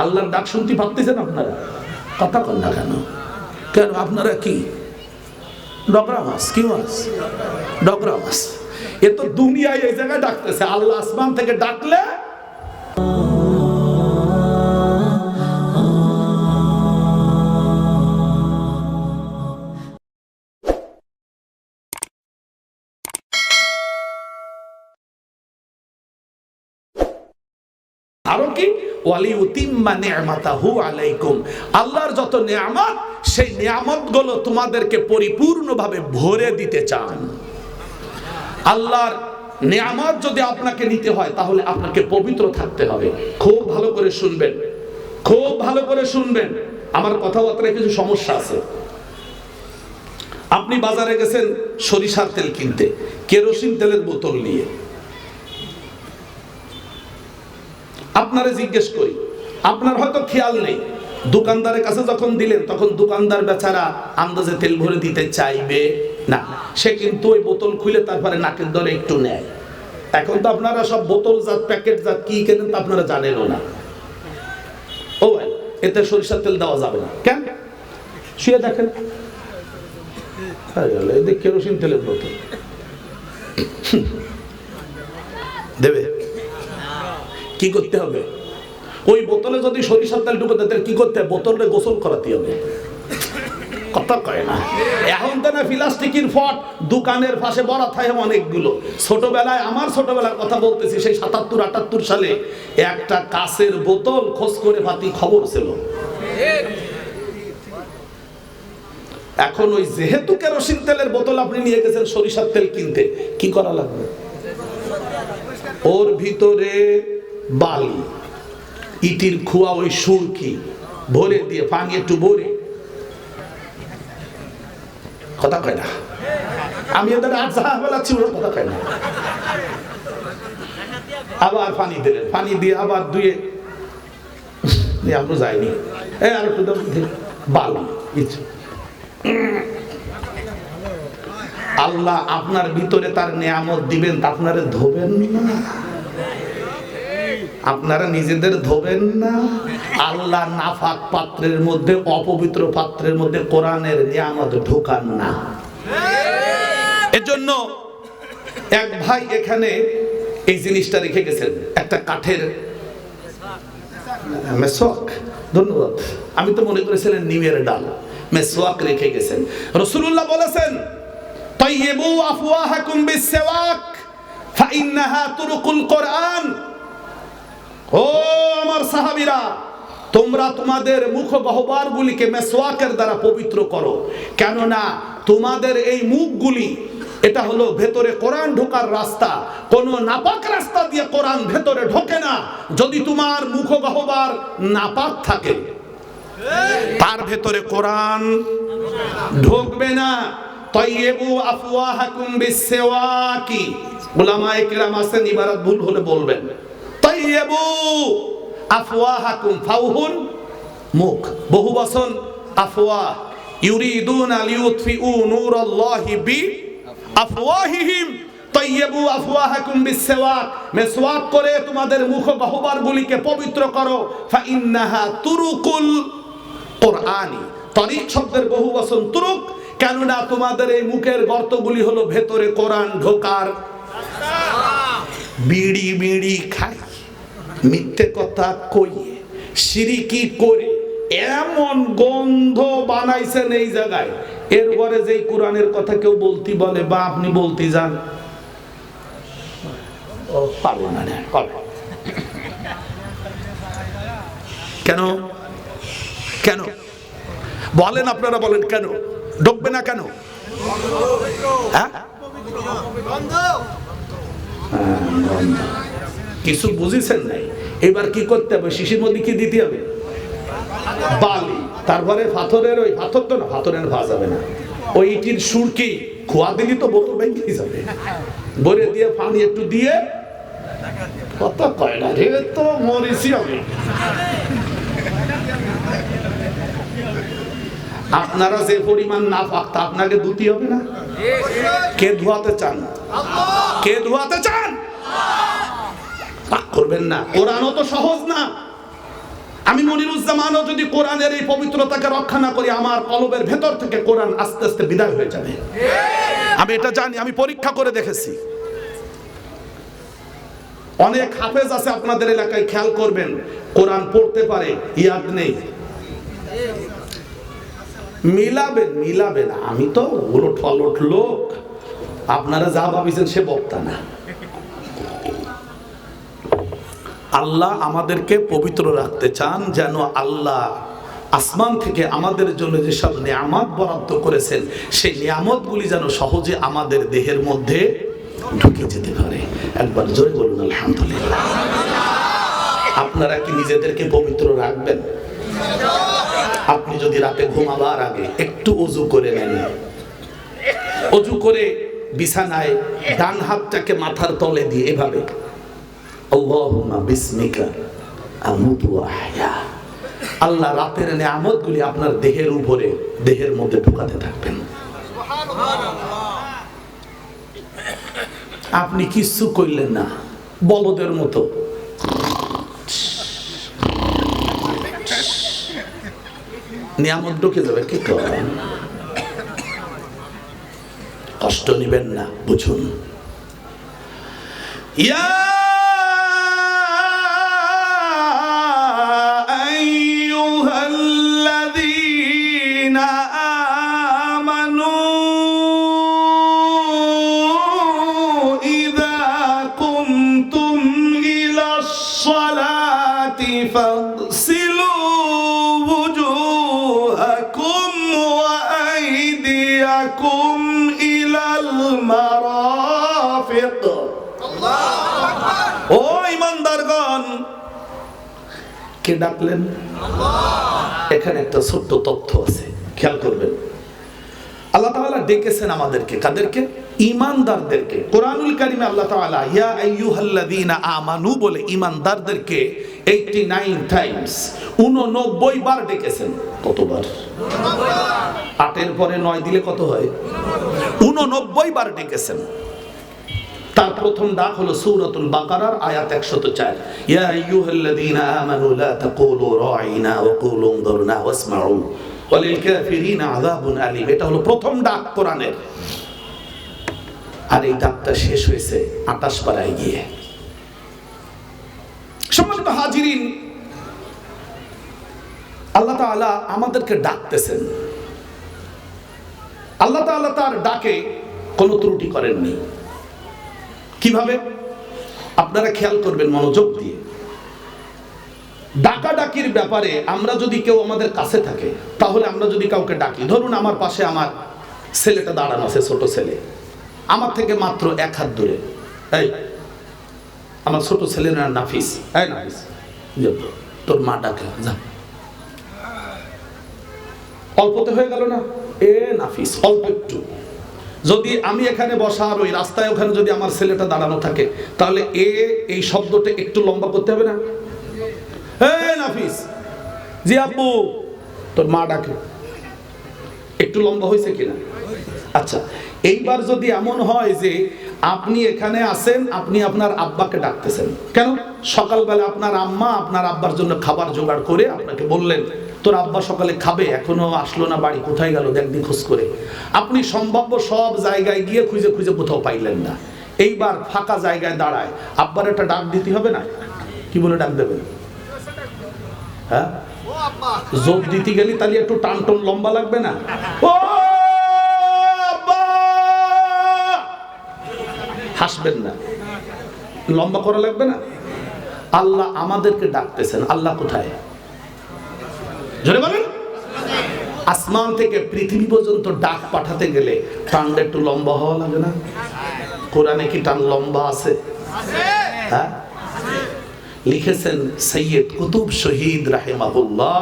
আল্লাহর ডাক শুনতে ভাবতেছেন আপনারা? কথা কন না কেন? কেন, আপনারা কি? ডগরা মাছ কি মাছ ডগরা মাছ এ তো দুনিয়ায় এই জায়গায় ডাকতেছে। আল্লাহ আসমান থেকে ডাকলে আরও কি? আলাইকুম। আল্লাহর যত নিয়ামত, সেই নিয়ামতগুলো তোমাদেরকে পরিপূর্ণভাবে ভরে দিতে চান। আল্লাহর নিয়ামত যদি আপনাকে নিতে হয়, তাহলে আপনাকে পবিত্র থাকতে হবে। খুব ভালো করে শুনবেন। খুব ভালো করে শুনবেন। আমার কথাবার্তায় কিছু সমস্যা আছে। আপনি বাজারে গেছেন সরিষার তেল কিনতে, কেরোসিন তেলের বোতল নিয়ে। আপনারে জিজ্ঞেস করি, আপনার হয়তো খেয়াল নেই। দোকানদারের কাছে যখন দিলেন, তখন দোকানদার বেচারা আন্দাজে তেল ভরে দিতে চাইবে না। সে কিন্তু ওই বোতল খুলে তারপরে নাকের দরে একটু নেয়। এখন তো আপনারা সব বোতল জাত, প্যাকেট জাত, কি কেনেন তা আপনারা জানেনও না। ও ভাই, এতে সরিষার তেল দেওয়া যাবে না। কেন? শুয়ে দেখেন। এদের কেরোসিন তেলের বোতল। দেবে? কি করতে হবে? ওই বোতলে যদি সরিষার তেল ঢুকে তাদের কি করতে হবে? বোতলে গোসল করাতে হবে। কথা কয় না। এখন তো না প্লাস্টিকের ফট, দোকানের পাশে বড় থাকে অনেকগুলো। ছোটবেলায়, আমার ছোটবেলার কথা বলতেছি, সেই সাতাত্তর, আটাত্তর সালে একটা কাছের বোতল খোঁজ করে পাতি খবর ছিল। এখন ওই যেহেতু কেরোসিন তেলের বোতল আপনি নিয়ে গেছেন, সরিষার তেল কিনতে, কি করা লাগবে? ওর ভিতরে বালি। ইটির খুয়া ওই সুরকি। ভরে দিয়ে পানি একটু ভরে। কথা কয় না। আমি ওদের আজ যাহা বেলাচ্ছি ওরা কথা কয় না। আবার পানি দিলেন। পানি দিয়ে আবার দুয়ে আমরা যাইনি। এই আর একটু বালি। ইচ্ছে। আল্লাহ আপনার ভিতরে তার নিয়ামত দিবেন, তা আপনারা ধোবেন না। আপনারা নিজেদের ধোবেন না। আল্লাহ নাফাক পাত্রের মধ্যে, অপবিত্র পাত্রের মধ্যে কোরআনের নিয়ামত ঢোকান না। এজন্য এক ভাই এখানে এই জিনিসটা রেখে গেছেন, একটা কাঠের মেসওয়াক ধন্যবাদ। আমি তো মনে করেছিলেন নিমের ডাল মেসওয়াক রেখে গেছেন। রসুল্লাহ বলেছেন তাইয়িবু আফওয়াহাকুম বিসওয়াক ফাইন্নাহা তুরুকুল কোরআন। ও আমার সাহাবিরা, তোমরা তোমাদের মুখ গহ্বর গুলিকে মেসওয়াকের দ্বারা পবিত্র করো। কেননা তোমাদের এই মুখগুলি, এটা হলো ভেতরে কোরআন ঢোকার রাস্তা। কোন নাপাক রাস্তা দিয়ে কোরআন ভেতরে ঢোকে না, যদি তোমার মুখ গহ্বর নাপাক থাকে। তার ভেতরে কোরআন ঢুকবে না। তৈয়বু আফওয়াহাকুম বিসওয়াকি উলামায়ে কেরাম আছেন, ইবারত ভুল হলে বলবেন। তৈয়বু আফওয়াহাকুম ফাউহুন মুখ। বহু বচন আফওয়াহ ইউরিদুনা লিউতফিউ নূরাল্লাহি বি আফওয়াহিহিম। তৈয়বু আফওয়াহাকুম বিসওয়াক। মেসওয়াক করে তোমাদের মুখ গহ্বর গুলিকে পবিত্র করো। ফাইন্নাহা তুরুকুল কোরআনি। তরিক শব্দের বহু বচন তুরুক কেননা তোমাদের এই মুখের গর্তগুলি হলো ভেতরে কোরআন ঢোকার। বিড়ি বিড়ি খাই মিথ্যে কথা কইয়ে সিরিকি করে এমন গন্ধ বানাইছেন এই জায়গায়। এরপরে যেই কোরআনের কথা কেউ বলতি বলে বা আপনি বলতে যান। পারব না না, পারব। কেন? কেন? বলেন আপনারা বলেন কেন? ঢুকবে না কেন? হ্যাঁ? কিছু বুঝেছেন নাই? এবার কি করতে হবে? শিশির মধ্যে কি দিতে হবে? বালি। তারপরে পাথরের ওই পাথর তো না, পাথরের ভাজ যাবে না। ওই ইটির সুরকি খোয়া দিলি তো বোতল ভেঙে যাবে। ভরে দিয়ে পানি একটু দিয়ে কত কয় না রে তো মরিছি আমি। আপনারা যে পরিমাণ না পাকতা আপনাকে দুটি হবে না? কে ধোয়াতে চান? কে ধোয়াতে চান? করবেন না। কোরআনও তো সহজ না। আমি মনিরুজ্জামানও যদি কোরআনের এই পবিত্রতাকে রক্ষা না করি, আমার কলবের ভেতর থেকে কোরআন আস্তে আস্তে বিদায় হয়ে যাবে। আমি এটা জানি, আমি পরীক্ষা করে দেখেছি। অনেক হাফেজ আছে আপনাদের এলাকায়, খেয়াল করবেন, কোরআন পড়তে পারে, ইয়াদ নেই। মিলাবেন মিলাবেন, আমি তো উলট পালট লোক। আপনারা যা ভাবিছেন সে বক্তা না। আল্লাহ আমাদেরকে পবিত্র রাখতে চান যেন আল্লাহ আসমান থেকে আমাদের জন্য যেসব নিয়ামত বরাদ্দ করেছেন, সেই নিয়ামতগুলি যেন সহজে আমাদের দেহের মধ্যে ঢুকে যেতে পারে। একবার জোরে বলুন, আলহামদুলিল্লাহ। আপনারা কি নিজেদেরকে পবিত্র রাখবেন? আপনি যদি রাতে ঘুমাবার আগে একটু অজু করে নেন। অজু করে বিছানায় ডান হাতটাকে মাথার তলে দিয়ে এভাবে আল্লাহুম্মা বিসমিকা আমুতু আহয়া। আল্লাহ রাতের নিয়ামতগুলি আপনার দেহের উপরে, দেহের মধ্যে ঢোকাতে থাকবেন। আপনি কিচ্ছু করলেন না, বলদের মতো। নিয়ামত ঢুকে যাবে, কি কষ্ট নিবেন না, বুঝুন। ইয়া ইমানদারগণ কে ডাকলেন? এখানে একটা ছোট্ট তথ্য আছে খেয়াল করবেন। আল্লাহ তাআলা ডেকেছেন আমাদেরকে। কাদেরকে? ইমানদারদেরকে কোরআনুল কারিমে আল্লাহ তাআলা ইয়া আইয়ুহাল্লাযীনা আমানু বলে ইমানদারদেরকে 89 টাইমস 89 বার ডেকেছেন। কতবার? আটের পরে নয় দিলে কত হয়? 89 বার ডেকেছেন। তার প্রথম ডাক হলো সূরাতুল বাকারার, আয়াত 104 ইয়া আইয়ুহাল্লাযীনা আমানু লা তাকুলু রাঈনা ওয়া কুলু ওয়াসমাউ কাফিরিনা আযাবুন আলীম। এটা হলো প্রথম ডাক কোরআনের। আর এই ডাকটা শেষ হয়েছে আটাশ পাড়ায় গিয়ে। সম্মানিত হাজিরিন, আল্লাহ তাআলা আমাদেরকে ডাকতেছেন। আল্লাহ তাআলা তার ডাকে কোনো ত্রুটি করেননি। কীভাবে? আপনারা খেয়াল করবেন মনোযোগ দিয়ে। ডাকাডাকির ব্যাপারে আমরা যদি কেউ আমাদের কাছে থাকে, তাহলে আমরা যদি কাউকে ডাকি, ধরুন আমার পাশে আমার ছেলেটা দাঁড়ানো আছে, ছোট ছেলে। আমার থেকে মাত্র এক হাত দূরে। এই, আমার ছোট ছেলের নাম নাফিস। নাফিস তোর মা ডাকে, যা। অল্পতে হয়ে গেল না? এ নাফিস, অল্প একটু। যদি আমি এখানে বসা আর ওই রাস্তায় ওখানে যদি আমার ছেলেটা দাঁড়ানো থাকে, তাহলে এ, এই শব্দটা একটু লম্বা করতে হবে না? হ্যাঁ নাফিস, জি আব্বু, তোর মা ডাকে। একটু লম্বা হয়েছে কিনা? আচ্ছা এইবার যদি এমন হয় যে আপনি এখানে আছেন, আপনি আপনার আব্বাকে ডাকতেছেন। কেন? সকালবেলা আপনার আম্মা আপনার আব্বার জন্য খাবার জোগাড় করে আপনাকে বললেন তোর আব্বা সকালে খাবে, এখনও আসলো না বাড়ি, কোথায় গেল? দেখবি খোঁজ করে। আপনি সম্ভাব্য সব জায়গায় গিয়ে খুঁজে খুঁজে কোথাও পাইলেন না। এইবার ফাঁকা জায়গায় দাঁড়ায়। আব্বার একটা ডাক দিতে হবে না? কি বলে ডাক দেবেন? হ্যাঁ? যোগ দিতে গেলে তাহলে একটু টান টন লম্বা লাগবে না? ও হাসবেন না। লম্বা করা লাগবে না? আল্লাহ আমাদেরকে ডাকতেছেন। আল্লাহ কোথায়? বলেন। আসমান থেকে পৃথিবী পর্যন্ত ডাক পাঠাতে গেলে টানটা একটু লম্বা হওয়া লাগে না? কোরআনে কি টান লম্বা আছে? হ্যাঁ? লিখেছেন সৈয়দ কুতুব শহীদ রাহেমাহুল্লাহ।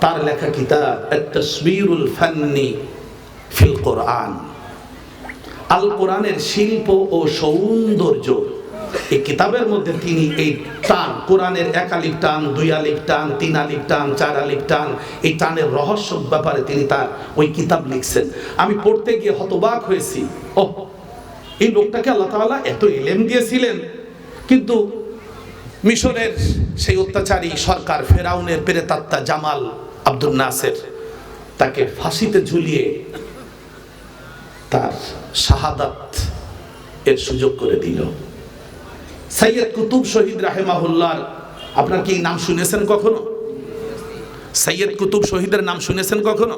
তার লেখা কিতাব তসবিরুল ফান্নি ফিল কোরআন। আল কোরআনের শিল্প ও সৌন্দর্য এই কিতাবের মধ্যে তিনি এই টান, কোরআনের এক আলিফ টান, দুই আলিফ টান, তিন আলিফ টান, চার আলিফ টান, এই টানের রহস্য ব্যাপারে তিনি তার ওই কিতাব লিখছেন। আমি পড়তে গিয়ে হতবাক হয়েছি। ও এই লোকটাকে আল্লাহ তাআলা এত এলেম দিয়েছিলেন, কিন্তু মিশরের সেই অত্যাচারী সরকার ফেরাউনের পেরেতাত্তা জামাল আব্দুল নাসের তাকে ফাঁসিতে ঝুলিয়ে তার শাহাদাত এর সুযোগ করে দিল। সৈয়দ কুতুব শহীদ রাহেমাহুল্লার, আপনার কি নাম শুনেছেন কখনো? সৈয়দ কুতুব শহীদের নাম শুনেছেন কখনো?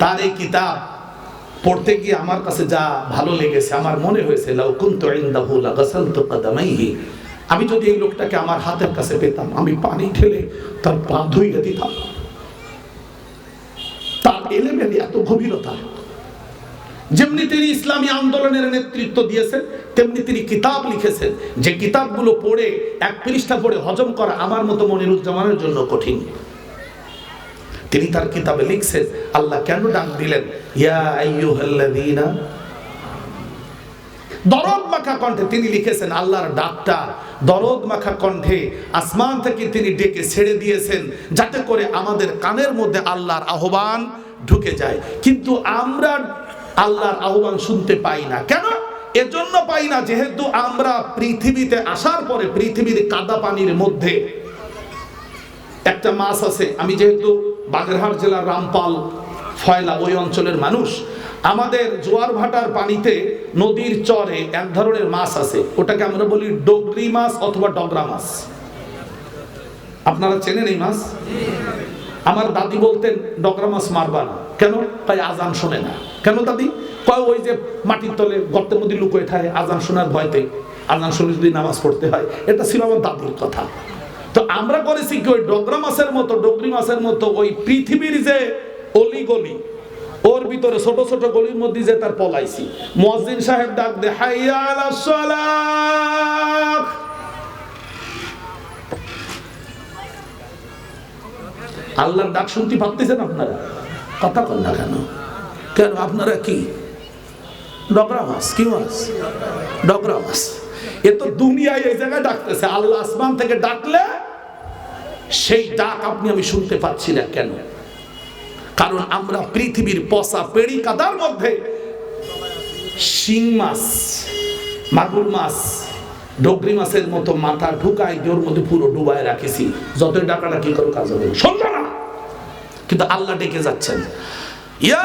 তার এই কিতাব পড়তে গিয়ে আমার কাছে যা ভালো লেগেছে, আমার মনে হয়েছে আমি যদি এই লোকটাকে আমার হাতের কাছে পেতাম, আমি পানি ঠেলে তার পা ধুইয়ে দিতাম। তার এলেমেলে এত গভীরতা যেমনি তিনি ইসলামী আন্দোলনের নেতৃত্ব দিয়েছেন, তেমনি তিনি কিতাব লিখেছেন। যে কিতাবগুলো পড়ে, এক পৃষ্ঠা পড়ে হজম করা আমার মতো মনিরুজ্জামানের জন্য কঠিন। তিনি তার কিতাবে লিখছেন, আল্লাহ কেন ডাক দিলেন, ইয়া দরদ মাখা কণ্ঠে তিনি লিখেছেন, আল্লাহর ডাকটা দরদ মাখা কণ্ঠে আসমান থেকে তিনি ডেকে ছেড়ে দিয়েছেন, যাতে করে আমাদের কানের মধ্যে আল্লাহর আহ্বান ঢুকে যায়। কিন্তু আমরা আল্লাহর আহ্বান শুনতে পাই না। কেন? এজন্য পাই না, যেহেতু আমরা পৃথিবীতে আসার পরে পৃথিবীর কাদা পানির মধ্যে একটা মাছ আছে। আমি যেহেতু বাগেরহাট জেলার রামপাল, ফয়লা ওই অঞ্চলের মানুষ, আমাদের জোয়ার ভাটার পানিতে নদীর চরে এক ধরনের মাছ আছে। ওটাকে আমরা বলি ডগরি মাছ অথবা ডগরা মাছ। আপনারা চেনেন এই মাছ? আমার দাদি বলতেন, ডগরা মাছ মারবা না। কেন? তাই আজান শোনে না। কেন দাদি? কয়, ওই যে মাটির তলে গর্তের মধ্যে লুকোয় থাকে, আজান শোনার ভয়তে। আজান শুনে যদি নামাজ পড়তে হয়, এটা ছিল আমার দাদির কথা। তো আমরা করেছি কি, ওই ডগরা মাছের মতো, ডগরি মাছের মতো, ওই পৃথিবীর যে অলি গলি, ওর ভিতরে ছোট ছোট গলির মধ্যে যে তার পলাইছি। মুয়াজ্জিন সাহেব ডাক দে আল্লাহর ডাক শুনতে পারতেছেন আপনারা? কথা কন না কেন? কেন? আপনারা কি? ডগরা মাছ, কি মাছ? ডগরা মাছ। এ তো দুনিয়ায় এই জায়গায় ডাকতেছে। আল্লাহ আসমান থেকে ডাকলে সেই ডাক আপনি আমি শুনতে পাচ্ছি না কেন? কারণ আমরা পৃথিবীর পচা পেড়ি কাদার মধ্যে শিং মাছ, মাগুর মাছ, ডগরি মাছের মতো মাথা ঢুকাই ওর মধ্যে পুরো ডুবায় রাখেছি। যতই ডাকাটা কি করে কাজ হবে। শুনবে না? কিন্তু আল্লাহ ডেকে যাচ্ছেন। ইয়া